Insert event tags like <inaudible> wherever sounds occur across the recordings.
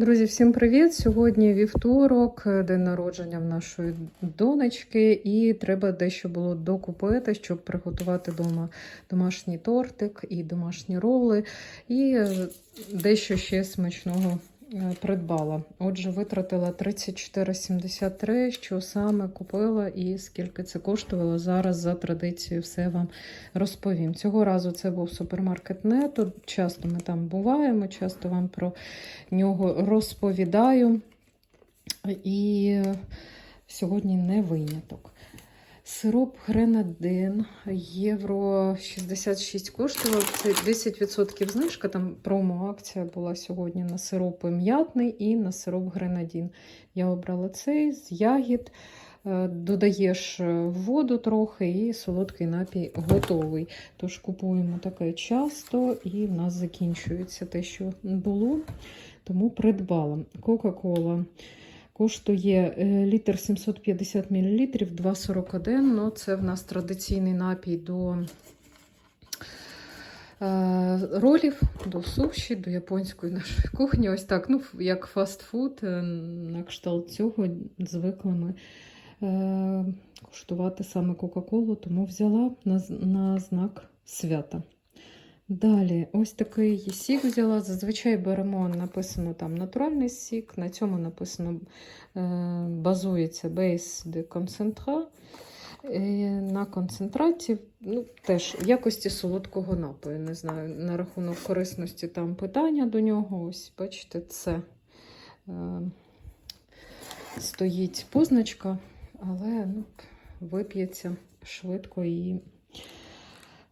Друзі, всім привіт! Сьогодні вівторок, день народження в нашої донечки, і треба дещо було докупити, щоб приготувати вдома домашній тортик і домашні роли, і е, дещо ще смачного придбала. Отже, витратила 34,73, що саме купила і скільки це коштувало. Зараз за традицією все вам розповім. Цього разу це був супермаркет Нето. Часто ми там буваємо, часто вам про нього розповідаю. І сьогодні не виняток. Сироп Гренадин, євро 66 коштував. Це 10% знижка. Там промо-акція була сьогодні на сироп м'ятний і на сироп Гренадін. Я обрала цей з ягід. Е, Додаєш воду трохи, і солодкий напій готовий. Тож купуємо таке часто, і в нас закінчується те, що було. Тому придбала. Кока-кола коштує е, літр 750 мл, 2,41. Ну, це в нас традиційний напій до е, ролів, до суші, до японської нашої кухні. Ось так, ну, як фастфуд, е, на кшталт цього звикли ми куштувати саме Кока-Колу, тому взяла на, на знак свята. Далі, ось такий сік взяла. Зазвичай беремо, написано там натуральний сік. На цьому написано е, базується Base de. Е, на концентраті, ну, теж в якості солодкого напою. Не знаю, на рахунок корисності там питання до нього. Ось, бачите, це е, стоїть позначка, але ну, вип'ється швидко і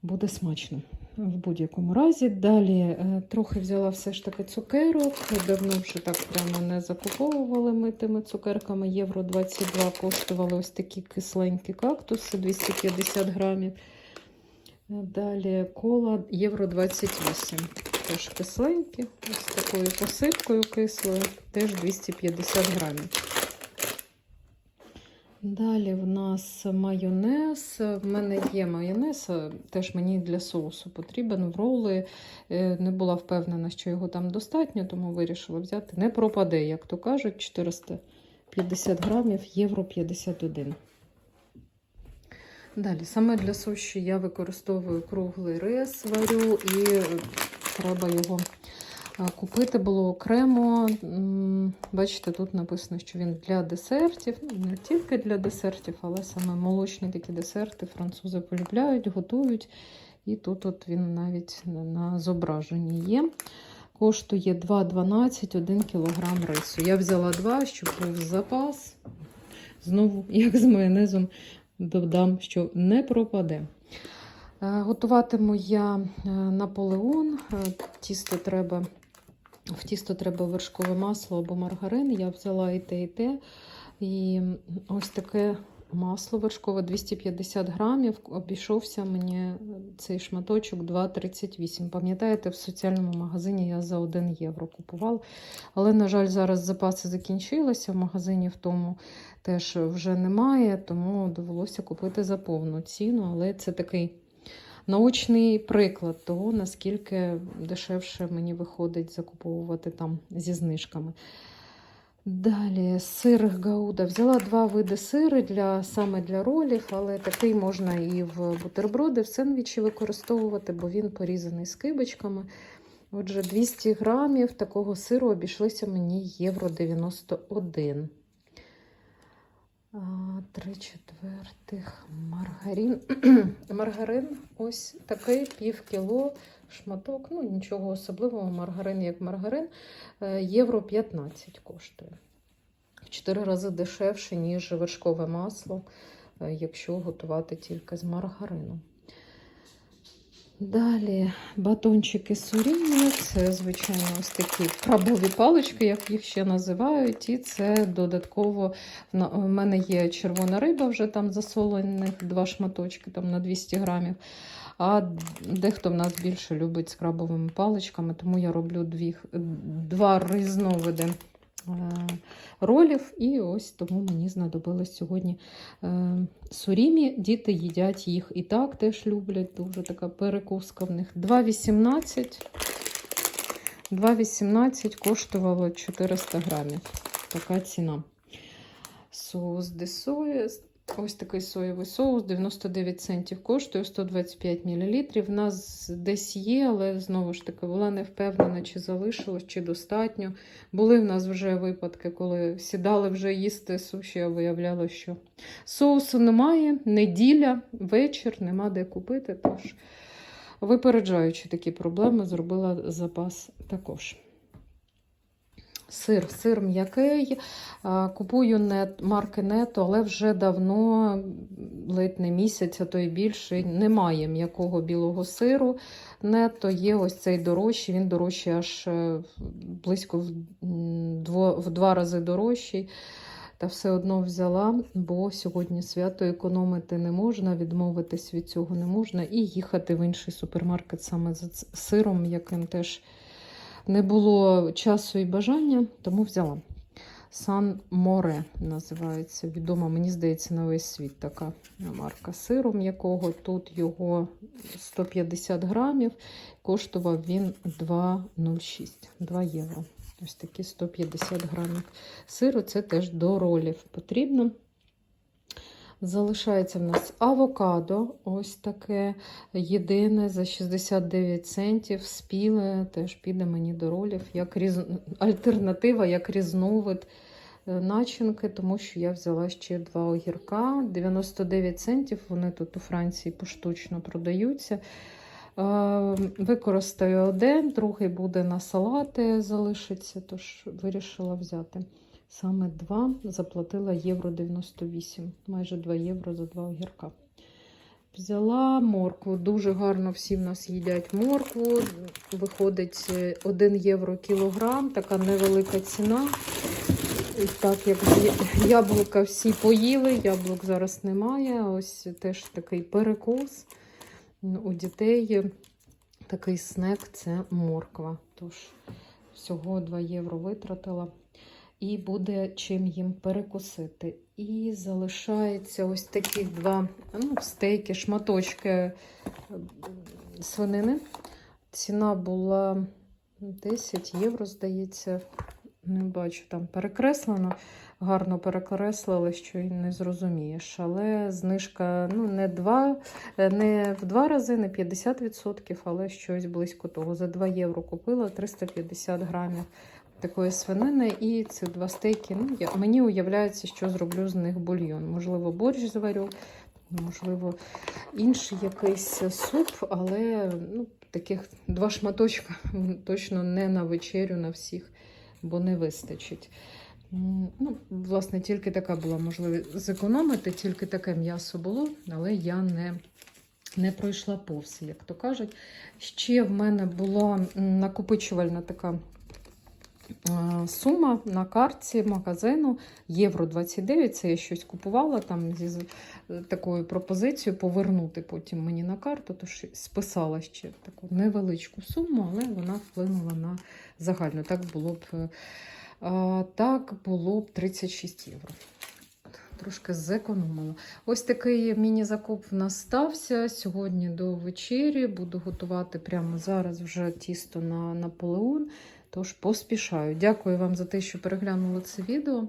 буде смачно в будь-якому разі. Далі е, трохи взяла все ж таки цукерок. Давно вже так прямо не закуповували ми тими цукерками. Євро 22 коштували ось такі кисленькі кактуси 250 грамів. Далі кола євро 28. Теж кисленькі, ось такою посипкою кислою, теж 250 грамів. Далі в нас майонез. В мене є майонез, теж мені для соусу потрібен. В роли е, не була впевнена, що його там достатньо, тому вирішила взяти. Не пропаде, як то кажуть, 450 грамів, євро 51. Далі, саме для суші я використовую круглий рис, варю, і треба його Купити було окремо. Бачите, тут написано, що він для десертів. Ну, не тільки для десертів, але саме молочні такі десерти французи полюбляють, готують. І тут от він навіть на зображенні є. Коштує 2,12 1 кг рису. Я взяла 2, щоб був запас. Знову, як з майонезом, додам, що не пропаде. Готуватиму я е, наполеон. Е, тісто треба в тісто треба вершкове масло або маргарин. Я взяла і те, і те. І ось таке масло вершкове 250 грамів. Обійшовся мені цей шматочок 2,38. Пам'ятаєте, в соціальному магазині я за 1 євро купувала. Але, на жаль, зараз запаси закінчилися. В магазині в тому теж вже немає, тому довелося купити за повну ціну. Але це такий наочний приклад того, наскільки дешевше мені виходить закуповувати там зі знижками. Далі сир гауда. Взяла два види сири для, саме для ролів, але такий можна і в бутерброди, в сендвічі використовувати, бо він порізаний скибочками. Отже, 200 грамів такого сиру обійшлися мені євро 91. Три четвертих маргарин. <clears throat> Маргарин ось такий пів кіло шматок. Ну, нічого особливого, маргарин як маргарин, е, євро 15 коштує. В 4 рази дешевше, ніж вершкове масло, е, якщо готувати тільки з маргарину. Далі батончики суріння, це, звичайно, ось такі крабові палички, як їх ще називають. І це додатково у мене є червона риба, вже там засолених два шматочки там на 200 грамів. А дехто в нас більше любить з крабовими паличками, тому я роблю дві, два різновиди ролів. І ось тому мені знадобилось сьогодні е, сурімі. Діти їдять їх і так теж люблять. Дуже така перекуска в них. 2,18. 2,18 коштувало 400 грамів. Така ціна. Соус де соя. Ось такий соєвий соус, 99 центів коштує, 125 мл. В нас десь є, але знову ж таки була не впевнена, чи залишилось, чи достатньо. Були в нас вже випадки, коли сідали вже їсти суші, а виявлялося, що соусу немає, неділя, вечір, нема де купити. Тож, випереджаючи такі проблеми, зробила запас також. Сир, сир м'який. Купую нет, марки Нето, але вже давно, ледь не місяць, а то й більше, немає м'якого білого сиру. Нето є ось цей дорожчий, він дорожчий аж е, близько в, дво, в два рази дорожчий. Та все одно взяла, бо сьогодні свято економити не можна, відмовитись від цього не можна і їхати в інший супермаркет саме за сиром, яким теж не було часу і бажання, тому взяла. Сан Море називається. Відома, мені здається, на весь світ така марка сиру м'якого. Тут його 150 грамів. Коштував він 2,06 2 євро. Ось такі 150 грамів сиру. Це теж до ролів потрібно. Залишається в нас авокадо, ось таке єдине за 69 центів. Спіле теж піде мені до ролів, як різ... альтернатива, як різновид е, начинки, тому що я взяла ще два огірка. 99 центів. Вони тут у Франції поштучно продаються. Е, Використаю один, другий буде на салати, залишиться, тож вирішила взяти. Саме два заплатила євро 98, майже 2 євро за два огірка. Взяла моркву. Дуже гарно всі в нас їдять моркву. Виходить 1 євро кілограм, така невелика ціна. І так як яблука всі поїли, яблук зараз немає. Ось теж такий перекус у дітей. Такий снек це морква. Тож всього 2 євро витратила і буде чим їм перекусити. І залишається ось такі два ну, стейки, шматочки е, свинини. Ціна була 10 євро, здається. Не бачу, там перекреслено. Гарно перекреслили, що й не зрозумієш. Але знижка ну, не, два, не в два рази, не 50%, але щось близько того. За 2 євро купила 350 грамів такої свинини. І ці два стейки. Ну, я, мені уявляється, що зроблю з них бульйон. Можливо, борщ зварю, можливо, інший якийсь суп, але ну, таких два шматочка <laughs> точно не на вечерю на всіх, бо не вистачить. Ну, власне, тільки така була можливість зекономити, тільки таке м'ясо було, але я не, не пройшла повз, як то кажуть. Ще в мене була накопичувальна така сума на картці магазину Євро 29. Це я щось купувала там зі е, такою пропозицією повернути потім мені на карту, тож списала ще таку невеличку суму, але вона вплинула на загальну. Так було б. е, Так було б 36 євро. Трошки зекономила. Ось такий міні-закуп в нас стався. Сьогодні до вечері. Буду готувати прямо зараз вже тісто на Наполеон. Тож поспішаю. Дякую вам за те, що переглянули це відео.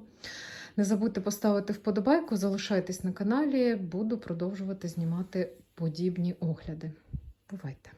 Не забудьте поставити вподобайку, залишайтесь на каналі, буду продовжувати знімати подібні огляди. Бувайте!